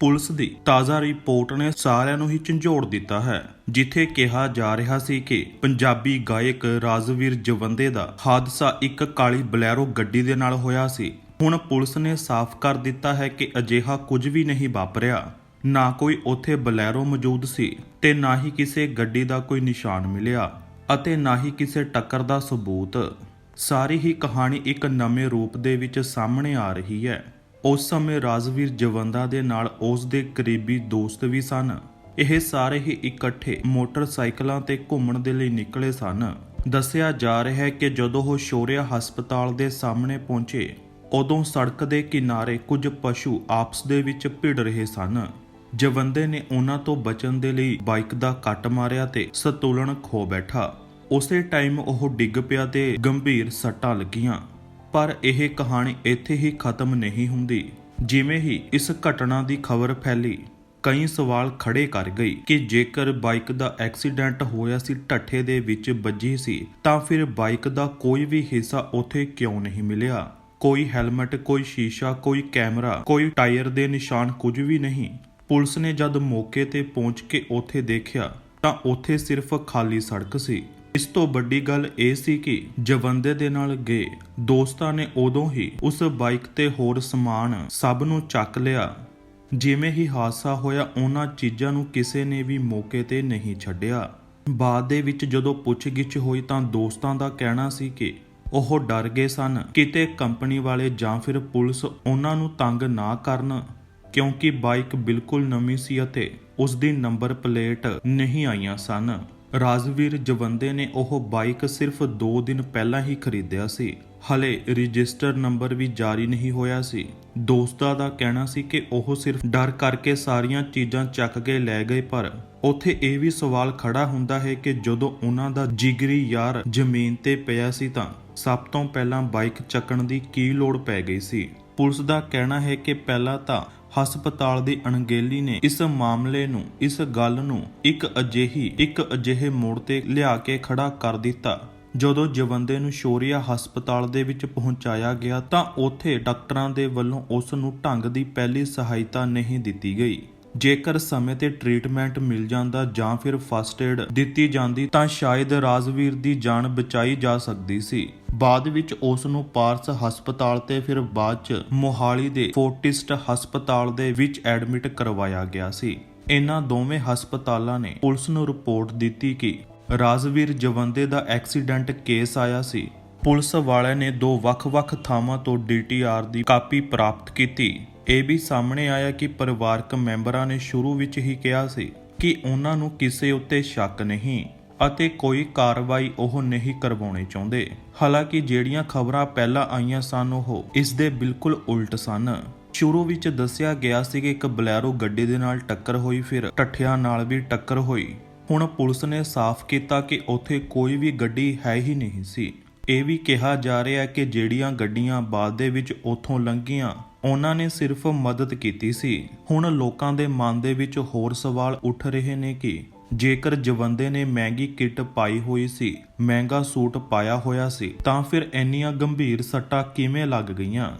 Police ਦੀ ਤਾਜ਼ਾ report ਨੇ ਸਾਰਿਆਂ ਨੂੰ ਹੀ ਝੰਜੋੜ ਦਿੱਤਾ ਹੈ, ਜਿੱਥੇ ਕਿਹਾ ਜਾ ਰਿਹਾ ਸੀ ਕਿ ਪੰਜਾਬੀ ਗਾਇਕ ਰਾਜਵੀਰ ਜਵੰਦੇ ਦਾ ਹਾਦਸਾ ਇੱਕ ਕਾਲੀ ਬਲੈਰੋ ਗੱਡੀ ਦੇ ਨਾਲ ਹੋਇਆ ਸੀ। ਹੁਣ ਪੁਲਿਸ ਨੇ ਸਾਫ਼ ਕਰ ਦਿੱਤਾ ਹੈ ਕਿ ਅਜਿਹਾ ਕੁਝ ਵੀ ਨਹੀਂ ਵਾਪਰਿਆ। ਨਾ ਕੋਈ ਉੱਥੇ ਬਲੈਰੋ ਮੌਜੂਦ ਸੀ ਤੇ ਨਾ ਹੀ ਕਿਸੇ ਗੱਡੀ ਦਾ ਕੋਈ ਨਿਸ਼ਾਨ ਮਿਲਿਆ ਅਤੇ ਨਾ ਹੀ ਕਿਸੇ ਟੱਕਰ ਦਾ ਸਬੂਤ। ਸਾਰੀ ਹੀ ਕਹਾਣੀ ਇੱਕ ਨਵੇਂ ਰੂਪ ਦੇ ਵਿੱਚ ਸਾਹਮਣੇ ਆ ਰਹੀ ਹੈ। ਉਸ ਸਮੇਂ ਰਾਜਵੀਰ ਜਵੰਦਾ ਦੇ ਨਾਲ ਉਸ ਦੇ ਕਰੀਬੀ ਦੋਸਤ ਵੀ ਸਨ। ਇਹ ਸਾਰੇ ਹੀ ਇਕੱਠੇ ਮੋਟਰਸਾਈਕਲਾਂ ਤੇ ਘੁੰਮਣ ਦੇ ਲਈ ਨਿਕਲੇ ਸਨ। ਦੱਸਿਆ ਜਾ ਰਿਹਾ ਹੈ ਕਿ ਜਦੋਂ ਉਹ ਸ਼ੋਰਿਆ ਹਸਪਤਾਲ ਦੇ ਸਾਹਮਣੇ ਪਹੁੰਚੇ, ਉਦੋਂ ਸੜਕ ਦੇ ਕਿਨਾਰੇ ਕੁਝ ਪਸ਼ੂ ਆਪਸ ਦੇ ਵਿੱਚ ਭਿੜ ਰਹੇ ਸਨ। ਜਵੰਦੇ ਨੇ ਉਹਨਾਂ ਤੋਂ ਬਚਣ ਦੇ ਲਈ ਬਾਈਕ ਦਾ ਕੱਟ ਮਾਰਿਆ ਤੇ ਸੰਤੁਲਨ ਖੋ ਬੈਠਾ। ਉਸੇ ਟਾਈਮ ਉਹ ਡਿੱਗ ਪਿਆ ਤੇ ਗੰਭੀਰ ਸੱਟਾਂ ਲੱਗੀਆਂ। ਪਰ ਇਹ ਕਹਾਣੀ ਇੱਥੇ ਹੀ ਖਤਮ ਨਹੀਂ ਹੁੰਦੀ। ਜਿਵੇਂ ਹੀ ਇਸ ਘਟਨਾ ਦੀ ਖਬਰ ਫੈਲੀ, ਕਈ ਸਵਾਲ ਖੜੇ ਕਰ ਗਈ ਕਿ ਜੇਕਰ ਬਾਈਕ ਦਾ ਐਕਸੀਡੈਂਟ ਹੋਇਆ ਸੀ ਢੱਠੇ ਦੇ ਵਿੱਚ ਵੱਜੀ ਸੀ, ਤਾਂ ਫਿਰ ਬਾਈਕ ਦਾ ਕੋਈ ਵੀ ਹਿੱਸਾ ਉੱਥੇ ਕਿਉਂ ਨਹੀਂ ਮਿਲਿਆ? ਕੋਈ ਹੈਲਮਟ, ਕੋਈ ਸ਼ੀਸ਼ਾ, ਕੋਈ ਕੈਮਰਾ, ਕੋਈ ਟਾਇਰ ਦੇ ਨਿਸ਼ਾਨ ਕੁਝ ਵੀ ਨਹੀਂ। ਪੁਲਿਸ ਨੇ ਜਦ ਮੌਕੇ ਤੇ ਪਹੁੰਚ ਕੇ ਉੱਥੇ ਦੇਖਿਆ, ਤਾਂ ਉੱਥੇ ਸਿਰਫ ਖਾਲੀ ਸੜਕ ਸੀ। ਇਸ ਤੋਂ ਵੱਡੀ ਗੱਲ ਇਹ ਸੀ ਕਿ ਜਵੰਦੇ ਦੇ ਨਾਲ ਗਏ ਦੋਸਤਾਂ ਨੇ ਉਦੋਂ ਹੀ ਉਸ ਬਾਈਕ ਤੇ ਹੋਰ ਸਮਾਨ ਸਭ ਨੂੰ ਚੱਕ ਲਿਆ। ਜਿਵੇਂ ਹੀ ਹਾਦਸਾ ਹੋਇਆ, ਉਹਨਾਂ ਚੀਜ਼ਾਂ ਨੂੰ ਕਿਸੇ ਨੇ ਵੀ ਮੌਕੇ ਤੇ ਨਹੀਂ ਛੱਡਿਆ। ਬਾਅਦ ਦੇ ਵਿੱਚ ਜਦੋਂ ਪੁੱਛਗਿੱਛ ਹੋਈ ਤਾਂ ਦੋਸਤਾਂ ਦਾ ਕਹਿਣਾ ਸੀ ਕਿ ਉਹ ਡਰ ਗਏ ਸਨ। ਕਿਤੇ ਕੰਪਨੀ ਵਾਲੇ ਜਾਂ ਫਿਰ ਪੁਲਿਸ ਉਹਨਾਂ ਨੂੰ ਤੰਗ ਨਾ ਕਰਨ, ਕਿਉਂਕਿ ਬਾਈਕ ਬਿਲਕੁਲ ਨਵੀਂ ਸੀ ਅਤੇ ਉਸ ਦੀ ਨੰਬਰ ਪਲੇਟ ਨਹੀਂ ਆਈਆਂ ਸਨ। ਰਾਜਵੀਰ ਜਵੰਦੇ ਨੇ ਉਹ ਬਾਈਕ ਸਿਰਫ 2 ਦਿਨ ਪਹਿਲਾਂ ਹੀ ਖਰੀਦਿਆ ਸੀ। ਹਲੇ ਰਜਿਸਟਰ ਨੰਬਰ ਵੀ ਜਾਰੀ ਨਹੀਂ ਹੋਇਆ ਸੀ। ਦੋਸਤਾਂ ਦਾ ਕਹਿਣਾ ਸੀ ਕਿ ਉਹ ਸਿਰਫ ਡਰ ਕਰਕੇ ਸਾਰੀਆਂ ਚੀਜ਼ਾਂ ਚੱਕ ਕੇ ਲੈ ਗਏ, ਪਰ ਉੱਥੇ ਇਹ ਵੀ ਸਵਾਲ ਖੜਾ ਹੁੰਦਾ ਹੈ ਕਿ ਜਦੋਂ ਉਹਨਾਂ ਦਾ ਜਿਗਰੀ ਯਾਰ ਜ਼ਮੀਨ ਤੇ ਪਿਆ ਸੀ ਤਾਂ ਸਭ ਤੋਂ ਪਹਿਲਾਂ ਬਾਈਕ ਚੱਕਣ ਦੀ ਕੀ ਲੋੜ ਪੈ ਗਈ ਸੀ? ਪੁਲਿਸ ਦਾ ਕਹਿਣਾ ਹੈ ਕਿ ਪਹਿਲਾਂ ਤਾਂ ਹਸਪਤਾਲ ਦੀ ਅਣਗਹਿਲੀ ਨੇ ਇਸ ਮਾਮਲੇ ਨੂੰ, ਇਸ ਗੱਲ ਨੂੰ ਇੱਕ ਅਜਿਹੀ, ਇੱਕ ਅਜਿਹੇ ਮੋੜ ਤੇ ਲਿਆ ਕੇ ਖੜਾ ਕਰ ਦਿੱਤਾ। ਜਦੋਂ ਜਵੰਦੇ ਨੂੰ ਸ਼ੋਰੀਆ ਹਸਪਤਾਲ ਦੇ ਵਿੱਚ ਪਹੁੰਚਾਇਆ ਗਿਆ ਤਾਂ ਉੱਥੇ ਡਾਕਟਰਾਂ ਦੇ ਵੱਲੋਂ ਉਸ ਨੂੰ ਢੰਗ ਦੀ ਪਹਿਲੀ ਸਹਾਇਤਾ ਨਹੀਂ ਦਿੱਤੀ ਗਈ। ਜੇਕਰ ਸਮੇਂ ਤੇ ਟ੍ਰੀਟਮੈਂਟ ਮਿਲ ਜਾਂਦਾ ਜਾਂ ਫਿਰ ਫਸਟ ਏਡ ਦਿੱਤੀ ਜਾਂਦੀ ਤਾਂ ਸ਼ਾਇਦ ਰਾਜਵੀਰ ਦੀ ਜਾਨ ਬਚਾਈ ਜਾ ਸਕਦੀ ਸੀ। ਬਾਅਦ ਵਿੱਚ ਉਸ ਨੂੰ ਪਾਰਸ ਹਸਪਤਾਲ ਤੇ ਫਿਰ ਬਾਅਦ ਚ ਮੋਹਾਲੀ ਦੇ ਫੋਰਟਿਸਟ ਹਸਪਤਾਲ ਦੇ ਵਿੱਚ ਐਡਮਿਟ ਕਰਵਾਇਆ ਗਿਆ ਸੀ। ਇਹਨਾਂ ਦੋਵੇਂ ਹਸਪਤਾਲਾਂ ਨੇ ਪੁਲਿਸ ਨੂੰ ਰਿਪੋਰਟ ਦਿੱਤੀ ਕਿ ਰਾਜਵੀਰ ਜਵੰਦੇ ਦਾ ਐਕਸੀਡੈਂਟ ਕੇਸ ਆਇਆ ਸੀ। ਪੁਲਿਸ ਵਾਲਿਆਂ ਨੇ ਦੋ ਵੱਖ-ਵੱਖ ਥਾਵਾਂ ਤੋਂ ਡੀਟੀਆਰ ਦੀ ਕਾਪੀ ਪ੍ਰਾਪਤ ਕੀਤੀ। ਇਹ ਵੀ ਸਾਹਮਣੇ ਆਇਆ ਕਿ ਪਰਿਵਾਰਕ ਮੈਂਬਰਾਂ ਨੇ ਸ਼ੁਰੂ ਵਿੱਚ ਹੀ ਕਿਹਾ ਸੀ ਕਿ ਉਹਨਾਂ ਨੂੰ ਕਿਸੇ ਉੱਤੇ ਸ਼ੱਕ ਨਹੀਂ ਅਤੇ ਕੋਈ ਕਾਰਵਾਈ ਉਹ ਨਹੀਂ ਕਰਵਾਉਣੀ ਚਾਹੁੰਦੇ। ਹਾਲਾਂਕਿ ਜਿਹੜੀਆਂ ਖਬਰਾਂ ਪਹਿਲਾਂ ਆਈਆਂ ਸਨ, ਉਹ ਇਸ ਦੇ ਬਿਲਕੁਲ ਉਲਟ ਸਨ। ਸ਼ੁਰੂ ਵਿੱਚ ਦੱਸਿਆ ਗਿਆ ਸੀ ਕਿ ਇੱਕ ਬਲੈਰੋ ਗੱਡੀ ਦੇ ਨਾਲ ਟੱਕਰ ਹੋਈ, ਫਿਰ ਟੱਠਿਆਂ ਨਾਲ ਵੀ ਟੱਕਰ ਹੋਈ। ਹੁਣ ਪੁਲਿਸ ਨੇ ਸਾਫ਼ ਕੀਤਾ ਕਿ ਉੱਥੇ ਕੋਈ ਵੀ ਗੱਡੀ ਹੈ ਹੀ ਨਹੀਂ ਸੀ। ਇਹ ਵੀ ਕਿਹਾ ਜਾ ਰਿਹਾ ਕਿ ਜਿਹੜੀਆਂ ਗੱਡੀਆਂ ਬਾਅਦ ਦੇ ਵਿੱਚ ਉੱਥੋਂ ਲੰਘੀਆਂ, ਉਹਨਾਂ ਨੇ ਸਿਰਫ ਮਦਦ ਕੀਤੀ ਸੀ। ਹੁਣ ਲੋਕਾਂ ਦੇ ਮਨ ਦੇ ਵਿੱਚ ਹੋਰ ਸਵਾਲ ਉੱਠ ਰਹੇ ਨੇ ਕਿ ਜੇਕਰ ਜਵੰਦੇ ਨੇ ਮਹਿੰਗੀ ਕਿੱਟ ਪਾਈ ਹੋਈ ਸੀ, ਮਹਿੰਗਾ ਸੂਟ ਪਾਇਆ ਹੋਇਆ ਸੀ, ਤਾਂ ਫਿਰ ਇੰਨੀਆਂ ਗੰਭੀਰ ਸੱਟਾਂ ਕਿਵੇਂ ਲੱਗ ਗਈਆਂ?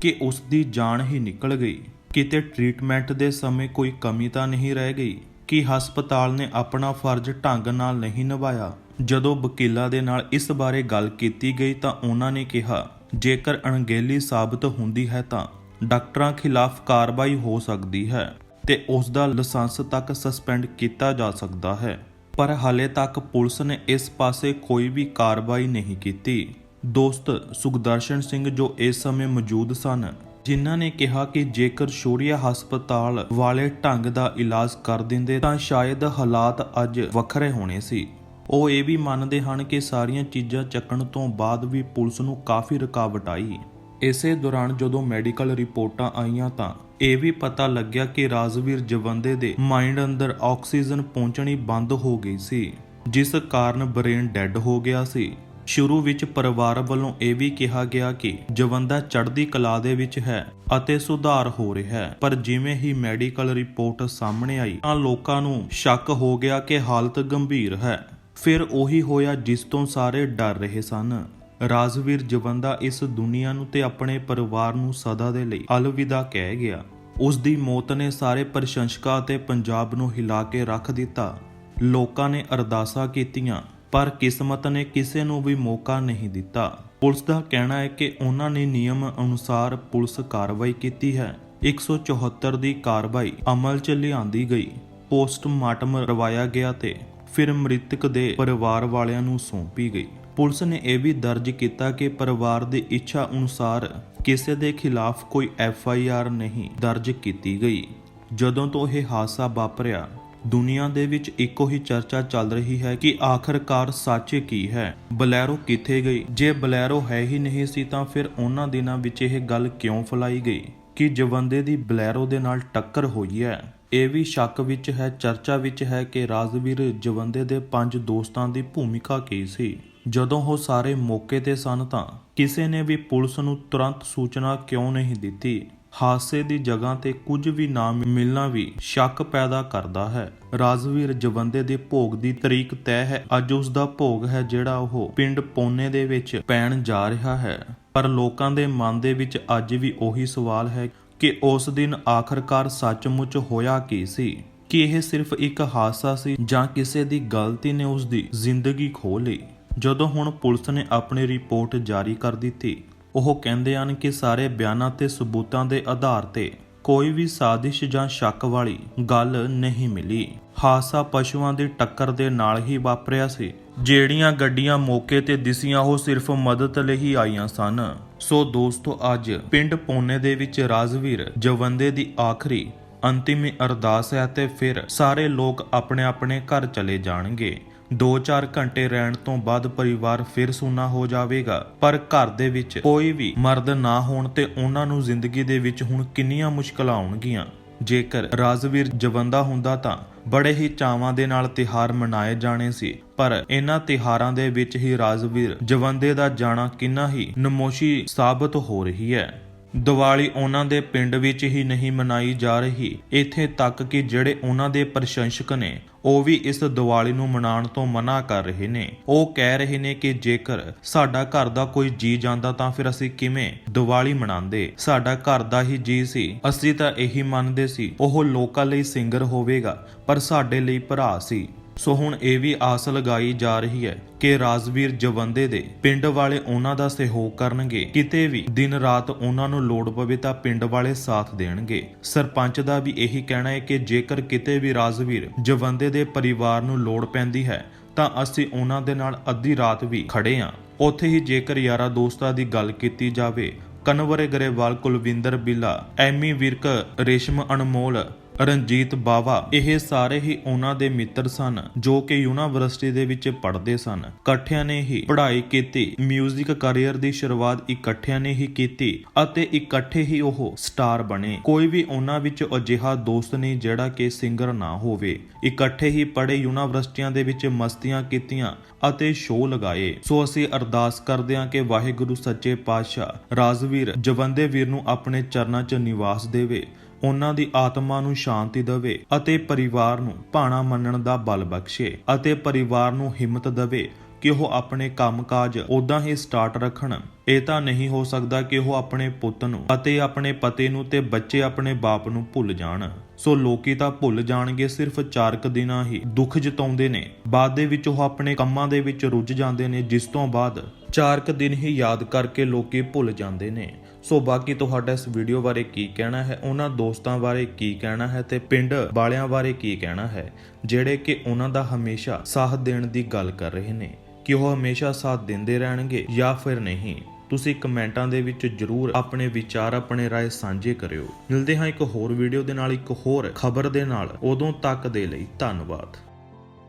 ਕਿ ਉਸ ਦੀ ਜਾਨ ਹੀ ਨਿਕਲ ਗਈ? ਕਿਤੇ ਟ੍ਰੀਟਮੈਂਟ ਦੇ ਸਮੇਂ ਕੋਈ ਕਮੀ ਤਾਂ ਨਹੀਂ ਰਹਿ ਗਈ? ਕਿ ਹਸਪਤਾਲ ਨੇ ਆਪਣਾ ਫਰਜ਼ ਢੰਗ ਨਾਲ ਨਹੀਂ ਨਿਭਾਇਆ। ਜਦੋਂ ਵਕੀਲਾਂ ਦੇ ਨਾਲ ਇਸ ਬਾਰੇ ਗੱਲ ਕੀਤੀ ਗਈ ਤਾਂ ਉਹਨਾਂ ਨੇ ਕਿਹਾ, ਜੇਕਰ ਅਣਗਹਿਲੀ ਸਾਬਤ ਹੁੰਦੀ ਹੈ ਤਾਂ ਡਾਕਟਰਾਂ ਖਿਲਾਫ ਕਾਰਵਾਈ ਹੋ ਸਕਦੀ ਹੈ ਤੇ ਉਸ ਦਾ ਲਾਇਸੈਂਸ ਤੱਕ ਸਸਪੈਂਡ ਕੀਤਾ ਜਾ ਸਕਦਾ ਹੈ। ਪਰ ਹਾਲੇ ਤੱਕ ਪੁਲਿਸ ਨੇ ਇਸ ਪਾਸੇ ਕੋਈ ਵੀ ਕਾਰਵਾਈ ਨਹੀਂ ਕੀਤੀ। ਦੋਸਤ ਸੁਖਦਰਸ਼ਨ ਸਿੰਘ ਜੋ ਇਸ ਸਮੇਂ ਮੌਜੂਦ ਸਨ ਜਿਨ੍ਹਾਂ ਨੇ ਕਿਹਾ ਕਿ ਜੇਕਰ ਸ਼ੋਰੀਆ ਹਸਪਤਾਲ ਵਾਲੇ ਢੰਗ ਦਾ ਇਲਾਜ ਕਰ ਦਿੰਦੇ ਤਾਂ ਸ਼ਾਇਦ ਹਾਲਾਤ ਅੱਜ ਵੱਖਰੇ ਹੋਣੇ ਸੀ। ਉਹ ਇਹ ਵੀ ਮੰਨਦੇ ਹਨ ਕਿ ਸਾਰੀਆਂ ਚੀਜ਼ਾਂ ਚੱਕਣ ਤੋਂ ਬਾਅਦ ਵੀ ਪੁਲਿਸ ਨੂੰ ਕਾਫੀ ਰੁਕਾਵਟ ਆਈ। ਇਸੇ ਦੌਰਾਨ ਜਦੋਂ ਮੈਡੀਕਲ ਰਿਪੋਰਟਾਂ ਆਈਆਂ ਤਾਂ ਇਹ ਵੀ ਪਤਾ ਲੱਗਿਆ ਕਿ ਰਾਜਵੀਰ ਜਵੰਦੇ ਦੇ ਮਾਈਂਡ ਅੰਦਰ ਆਕਸੀਜਨ ਪਹੁੰਚਣੀ ਬੰਦ ਹੋ ਗਈ ਸੀ, ਜਿਸ ਕਾਰਨ ਬ੍ਰੇਨ ਡੈੱਡ ਹੋ ਗਿਆ ਸੀ। ਸ਼ੁਰੂ ਵਿੱਚ ਪਰਿਵਾਰ ਵੱਲੋਂ ਇਹ ਵੀ ਕਿਹਾ ਗਿਆ ਕਿ ਜਵੰਦਾ ਚੜ੍ਹਦੀ ਕਲਾ ਦੇ ਵਿੱਚ ਹੈ ਅਤੇ ਸੁਧਾਰ ਹੋ ਰਿਹਾ ਹੈ। ਪਰ ਜਿਵੇਂ ਹੀ ਮੈਡੀਕਲ ਰਿਪੋਰਟ ਸਾਹਮਣੇ ਆਈ ਤਾਂ ਲੋਕਾਂ ਨੂੰ ਸ਼ੱਕ ਹੋ ਗਿਆ ਕਿ ਹਾਲਤ ਗੰਭੀਰ ਹੈ। ਫਿਰ ਉਹੀ ਹੋਇਆ ਜਿਸ ਤੋਂ ਸਾਰੇ ਡਰ ਰਹੇ ਸਨ। ਰਾਜਵੀਰ ਜਵੰਦਾ ਇਸ ਦੁਨੀਆ ਨੂੰ ਤੇ ਆਪਣੇ ਪਰਿਵਾਰ ਨੂੰ ਸਦਾ ਦੇ ਲਈ ਅਲਵਿਦਾ ਕਹਿ ਗਿਆ। ਉਸ ਦੀ ਮੌਤ ਨੇ ਸਾਰੇ ਪ੍ਰਸ਼ੰਸਕਾਂ ਅਤੇ ਪੰਜਾਬ ਨੂੰ ਹਿਲਾ ਕੇ ਰੱਖ ਦਿੱਤਾ। ਲੋਕਾਂ ਨੇ ਅਰਦਾਸਾਂ ਕੀਤੀਆਂ। ਪਰ ਕਿਸਮਤ ਨੇ ਕਿਸੇ ਨੂੰ ਵੀ ਮੌਕਾ ਨਹੀਂ ਦਿੱਤਾ। ਪੁਲਿਸ ਦਾ ਕਹਿਣਾ ਹੈ ਕਿ ਉਹਨਾਂ ਨੇ ਨਿਯਮ ਅਨੁਸਾਰ ਪੁਲਿਸ ਕਾਰਵਾਈ ਕੀਤੀ ਹੈ। 174 ਦੀ ਕਾਰਵਾਈ ਅਮਲ 'ਚ ਲਿਆਂਦੀ ਗਈ। ਪੋਸਟਮਾਰਟਮ ਰਵਾਇਆ ਗਿਆ ਤੇ ਫਿਰ ਮ੍ਰਿਤਕ ਦੇ ਪਰਿਵਾਰ ਵਾਲਿਆਂ ਨੂੰ ਸੌਂਪੀ ਗਈ। ਪੁਲਿਸ ਨੇ ਇਹ ਵੀ ਦਰਜ ਕੀਤਾ ਕਿ ਪਰਿਵਾਰ ਦੀ ਇੱਛਾ ਅਨੁਸਾਰ ਕਿਸੇ ਦੇ ਖਿਲਾਫ ਕੋਈ ਐਫ ਆਈ ਆਰ ਨਹੀਂ ਦਰਜ ਕੀਤੀ ਗਈ। ਜਦੋਂ ਤੋਂ ਇਹ ਹਾਦਸਾ ਵਾਪਰਿਆ ਦੁਨੀਆ ਦੇ ਵਿੱਚ ਇੱਕੋ ਹੀ ਚਰਚਾ ਚੱਲ ਰਹੀ ਹੈ ਕਿ ਆਖਰਕਾਰ ਸੱਚ ਕੀ ਹੈ? ਬਲੈਰੋ ਕਿੱਥੇ ਗਈ? ਜੇ ਬਲੈਰੋ ਹੈ ਹੀ ਨਹੀਂ ਸੀ ਤਾਂ ਫਿਰ ਉਹਨਾਂ ਦਿਨਾਂ ਵਿੱਚ ਇਹ ਗੱਲ ਕਿਉਂ ਫੈਲਾਈ ਗਈ? ਕਿ ਜਵੰਦੇ ਦੀ ਬਲੈਰੋ ਦੇ ਨਾਲ ਟੱਕਰ ਹੋਈ ਹੈ। ਇਹ ਵੀ ਸ਼ੱਕ ਵਿੱਚ ਹੈ, ਚਰਚਾ ਵਿੱਚ ਹੈ ਕਿ ਰਾਜਵੀਰ ਜਵੰਦੇ ਦੇ ਪੰਜ ਦੋਸਤਾਂ ਦੀ ਭੂਮਿਕਾ ਕੀ ਸੀ? ਜਦੋਂ ਉਹ ਸਾਰੇ ਮੌਕੇ ਤੇ ਸਨ ਤਾਂ ਕਿਸੇ ਨੇ ਵੀ ਪੁਲਿਸ ਨੂੰ ਤੁਰੰਤ ਸੂਚਨਾ ਕਿਉਂ ਨਹੀਂ ਦਿੱਤੀ? ਹਾਦਸੇ ਦੀ ਜਗ੍ਹਾ ਤੇ ਕੁਝ ਵੀ ਨਾ ਮਿਲਣਾ ਵੀ ਸ਼ੱਕ ਪੈਦਾ ਕਰਦਾ ਹੈ। ਰਾਜਵੀਰ ਜਵੰਦੇ ਦੇ ਭੋਗ ਦੀ ਤਰੀਕ ਤੈਅ ਹੈ। ਅੱਜ ਉਸ ਦਾ ਭੋਗ ਹੈ ਜਿਹੜਾ ਉਹ ਪਿੰਡ ਪੋਨੇ ਦੇ ਵਿੱਚ ਪੈਣ ਜਾ ਰਿਹਾ ਹੈ। ਪਰ ਲੋਕਾਂ ਦੇ ਮਨ ਦੇ ਵਿੱਚ ਅੱਜ ਵੀ ਉਹੀ ਸਵਾਲ ਹੈ ਕਿ ਉਸ ਦਿਨ ਆਖਰਕਾਰ ਸੱਚਮੁੱਚ ਹੋਇਆ ਕੀ ਸੀ? ਕਿ ਇਹ ਸਿਰਫ ਇੱਕ ਹਾਦਸਾ ਸੀ ਜਾਂ ਕਿਸੇ ਦੀ ਗਲਤੀ ਨੇ ਉਸ ਦੀ ਜ਼ਿੰਦਗੀ ਖੋਹ ਲਈ? ਜਦੋਂ ਹੁਣ ਪੁਲਿਸ ਨੇ ਆਪਣੀ ਰਿਪੋਰਟ ਜਾਰੀ ਕਰ ਦਿੱਤੀ ਉਹ ਕਹਿੰਦੇ ਹਨ ਕਿ ਸਾਰੇ ਬਿਆਨਾਂ ਤੇ ਸਬੂਤਾਂ ਦੇ ਆਧਾਰ ਤੇ ਕੋਈ ਵੀ ਸਾਜ਼ਿਸ਼ ਜਾਂ ਸ਼ੱਕ ਵਾਲੀ ਗੱਲ ਨਹੀਂ ਮਿਲੀ। ਹਾਦਸਾ ਪਸ਼ੂਆਂ ਦੀ ਟੱਕਰ ਦੇ ਨਾਲ ਹੀ ਵਾਪਰਿਆ ਸੀ। ਜਿਹੜੀਆਂ ਗੱਡੀਆਂ ਮੌਕੇ ਤੇ ਦਿਸੀਆਂ, ਉਹ ਸਿਰਫ ਮਦਦ ਲਈ ਹੀ ਆਈਆਂ ਸਨ। ਸੋ ਦੋਸਤੋ, ਅੱਜ ਪਿੰਡ ਪੋਨੇ ਦੇ ਵਿੱਚ ਰਾਜਵੀਰ ਜਵੰਦੇ ਦੀ ਆਖਰੀ, ਅੰਤਿਮ ਅਰਦਾਸ ਹੈ ਤੇ ਫਿਰ ਸਾਰੇ ਲੋਕ ਆਪਣੇ ਆਪਣੇ ਘਰ ਚਲੇ ਜਾਣਗੇ। 2-4 ਘੰਟੇ ਰਹਿਣ ਤੋਂ ਬਾਅਦ ਪਰਿਵਾਰ ਫਿਰ ਸੁੰਨਾ ਹੋ ਜਾਵੇਗਾ। ਪਰ ਘਰ ਦੇ ਵਿੱਚ ਕੋਈ ਵੀ ਮਰਦ ਨਾ ਹੋਣ ਤੇ ਉਹਨਾਂ ਨੂੰ ਜ਼ਿੰਦਗੀ ਦੇ ਵਿੱਚ ਹੁਣ ਕਿੰਨੀਆਂ ਮੁਸ਼ਕਲਾਂ ਆਉਣਗੀਆਂ। ਜੇਕਰ ਰਾਜਵੀਰ ਜਵੰਦਾ ਹੁੰਦਾ ਤਾਂ ਬੜੇ ਹੀ ਚਾਵਾਂ ਦੇ ਨਾਲ ਤਿਹਾਰ ਮਨਾਏ ਜਾਣੇ ਸੀ, ਪਰ ਇਹਨਾਂ ਤਿਹਾਰਾਂ ਦੇ ਵਿੱਚ ਹੀ ਰਾਜਵੀਰ ਜਵੰਦੇ ਦਾ ਜਾਣਾ ਕਿੰਨਾ ਹੀ ਨਮੋਸ਼ੀ ਸਾਬਤ ਹੋ ਰਹੀ ਹੈ। ਦੀਵਾਲੀ ਉਹਨਾਂ ਦੇ ਪਿੰਡ ਵਿੱਚ ਹੀ ਨਹੀਂ ਮਨਾਈ ਜਾ ਰਹੀ। ਇੱਥੇ ਤੱਕ ਕਿ ਜਿਹੜੇ ਉਹਨਾਂ ਦੇ ਪ੍ਰਸ਼ੰਸਕ ਨੇ, ਉਹ ਵੀ ਇਸ ਦੀਵਾਲੀ ਨੂੰ ਮਨਾਉਣ ਤੋਂ ਮਨਾ ਕਰ ਰਹੇ ਨੇ। ਉਹ ਕਹਿ ਰਹੇ ਨੇ ਕਿ ਜੇਕਰ ਸਾਡਾ ਘਰ ਦਾ ਕੋਈ ਜੀ ਜਾਂਦਾ ਤਾਂ ਫਿਰ ਅਸੀਂ ਕਿਵੇਂ ਦੀਵਾਲੀ ਮਨਾਉਂਦੇ? ਸਾਡਾ ਘਰ ਦਾ ਹੀ ਜੀ ਸੀ, ਅਸੀਂ ਤਾਂ ਇਹੀ ਮੰਨਦੇ ਸੀ, ਉਹ ਲੋਕਾਂ ਲਈ ਸਿੰਗਰ ਹੋਵੇਗਾ, ਪਰ ਸਾਡੇ ਲਈ ਭਰਾ ਸੀ। ਸੋ ਹੁਣ ਇਹ ਵੀ ਆਸ ਲਗਾਈ ਜਾ ਰਹੀ ਹੈ ਕਿ ਰਾਜਵੀਰ ਜਵੰਦੇ ਦੇ ਪਿੰਡ ਵਾਲੇ ਉਹਨਾਂ ਦਾ ਸਹਿਯੋਗ ਕਰਨਗੇ। ਕਿਤੇ ਵੀ ਦਿਨ ਰਾਤ ਉਹਨਾਂ ਨੂੰ ਲੋੜ ਪਵੇ ਤਾਂ ਪਿੰਡ ਵਾਲੇ ਸਾਥ ਦੇਣਗੇ। ਸਰਪੰਚ ਦਾ ਵੀ ਇਹੀ ਕਹਿਣਾ ਹੈ ਕਿ ਜੇਕਰ ਕਿਤੇ ਵੀ ਰਾਜਵੀਰ ਜਵੰਦੇ ਦੇ ਪਰਿਵਾਰ ਨੂੰ ਲੋੜ ਪੈਂਦੀ ਹੈ, ਤਾਂ ਅਸੀਂ ਉਹਨਾਂ ਦੇ ਨਾਲ ਅੱਧੀ ਰਾਤ ਵੀ ਖੜੇ ਹਾਂ। ਉੱਥੇ ਹੀ ਜੇਕਰ ਯਾਰਾ ਦੋਸਤਾਂ ਦੀ ਗੱਲ ਕੀਤੀ ਜਾਵੇ, ਕਨਵਰੇ ਗਰੇਵਾਲ ਕੁਲਵਿੰਦਰ ਬਿੱਲਾ, ਐਮੀ ਵਿਰਕ, ਰੇਸ਼ਮ ਅਨਮੋਲ ਰਣਜੀਤ ਬਾਵਾ, ਇਹ ਸਾਰੇ ਹੀ ਉਹਨਾਂ ਦੇ ਮਿੱਤਰ ਸਨ, ਜੋ ਕਿ ਯੂਨੀਵਰਸਿਟੀ ਦੇ ਵਿੱਚ ਪੜ੍ਹਦੇ ਸਨ। ਇਕੱਠਿਆਂ ਨੇ ਹੀ ਪੜ੍ਹਾਈ ਕੀਤੀ 뮤직 ਕੈਰੀਅਰ ਦੀ ਸ਼ੁਰੂਆਤ ਇਕੱਠਿਆਂ ਨੇ ਹੀ ਕੀਤੀ ਅਤੇ ਇਕੱਠੇ ਹੀ ਉਹ ਸਟਾਰ ਬਣੇ। ਕੋਈ ਵੀ ਉਹਨਾਂ ਵਿੱਚ ਅਜਿਹਾ ਦੋਸਤ ਨਹੀਂ ਜਿਹੜਾ ਕਿ ਸਿੰਗਰ ਨਾ ਹੋਵੇ। ਇਕੱਠੇ ਹੀ ਪੜ੍ਹੇ ਯੂਨੀਵਰਸਿਟੀਆਂ ਦੇ ਵਿੱਚ ਮਸਤੀਆਂ ਕੀਤੀਆਂ ਅਤੇ ਸ਼ੋਅ ਲਗਾਏ। ਸੋ ਅਸੀਂ ਅਰਦਾਸ ਕਰਦੇ ਹਾਂ ਕਿ ਵਾਹਿਗੁਰੂ ਸੱਚੇ ਪਾਤਸ਼ਾਹ, ਰਾਜਵੀਰ, ਜਵੰਦੇ ਵੀਰ ਨੂੰ ਆਪਣੇ ਚਰਨਾਂ 'ਚ ਨਿਵਾਸ ਦੇਵੇ। ਉਹਨਾਂ ਦੀ ਆਤਮਾ ਨੂੰ ਸ਼ਾਂਤੀ ਦੇਵੇ ਅਤੇ ਪਰਿਵਾਰ ਨੂੰ ਭਾਣਾ ਮੰਨਣ ਦਾ ਬਲ ਬਖਸ਼ੇ ਅਤੇ ਪਰਿਵਾਰ ਨੂੰ ਹਿੰਮਤ ਦੇਵੇ ਕਿ ਉਹ ਆਪਣੇ ਕੰਮਕਾਜ ਉਦਾਂ ਹੀ ਸਟਾਰਟ ਰੱਖਣ। ਇਹ ਤਾਂ ਨਹੀਂ ਹੋ ਸਕਦਾ ਕਿ ਉਹ ਆਪਣੇ ਪੁੱਤ ਨੂੰ ਅਤੇ ਆਪਣੇ ਪਤੀ ਨੂੰ ਤੇ ਬੱਚੇ ਆਪਣੇ ਬਾਪ ਨੂੰ ਭੁੱਲ ਜਾਣ। ਸੋ ਲੋਕੀ ਤਾਂ ਭੁੱਲ ਜਾਣਗੇ, ਸਿਰਫ 4 ਦਿਨਾਂ ਹੀ ਦੁੱਖ ਜਤਾਉਂਦੇ ਨੇ। ਬਾਅਦ ਦੇ ਵਿੱਚ ਉਹ ਆਪਣੇ ਕੰਮਾਂ ਦੇ ਵਿੱਚ ਰੁੱਝ ਜਾਂਦੇ ਨੇ, ਜਿਸ ਤੋਂ ਬਾਅਦ 4 ਦਿਨ ਹੀ ਯਾਦ ਕਰਕੇ ਲੋਕੀ ਭੁੱਲ ਜਾਂਦੇ ਨੇ। ਸੋ ਬਾਕੀ ਤੁਹਾਡਾ ਇਸ ਵੀਡੀਓ ਬਾਰੇ ਕੀ ਕਹਿਣਾ ਹੈ, ਉਹਨਾਂ ਦੋਸਤਾਂ ਬਾਰੇ ਕੀ ਕਹਿਣਾ ਹੈ ਤੇ ਪਿੰਡ ਵਾਲਿਆਂ ਬਾਰੇ ਕੀ ਕਹਿਣਾ ਹੈ, ਜਿਹੜੇ ਕਿ ਉਹਨਾਂ ਦਾ ਹਮੇਸ਼ਾ ਸਾਥ ਦੇਣ ਦੀ ਗੱਲ ਕਰ ਰਹੇ ਨੇ। ਕਿ ਉਹ ਹਮੇਸ਼ਾ ਸਾਥ ਦਿੰਦੇ ਰਹਿਣਗੇ ਜਾਂ ਫਿਰ ਨਹੀਂ? ਤੁਸੀਂ ਕਮੈਂਟਾਂ ਦੇ ਵਿੱਚ ਜਰੂਰ ਆਪਣੇ ਵਿਚਾਰ, ਆਪਣੇ ਰਾਏ ਸਾਂਝੇ ਕਰਿਓ। ਮਿਲਦੇ ਹਾਂ ਇੱਕ ਹੋਰ ਵੀਡੀਓ ਦੇ ਨਾਲ, ਇੱਕ ਹੋਰ ਖਬਰ ਦੇ ਨਾਲ। ਉਦੋਂ ਤੱਕ ਦੇ ਲਈ ਧੰਨਵਾਦ।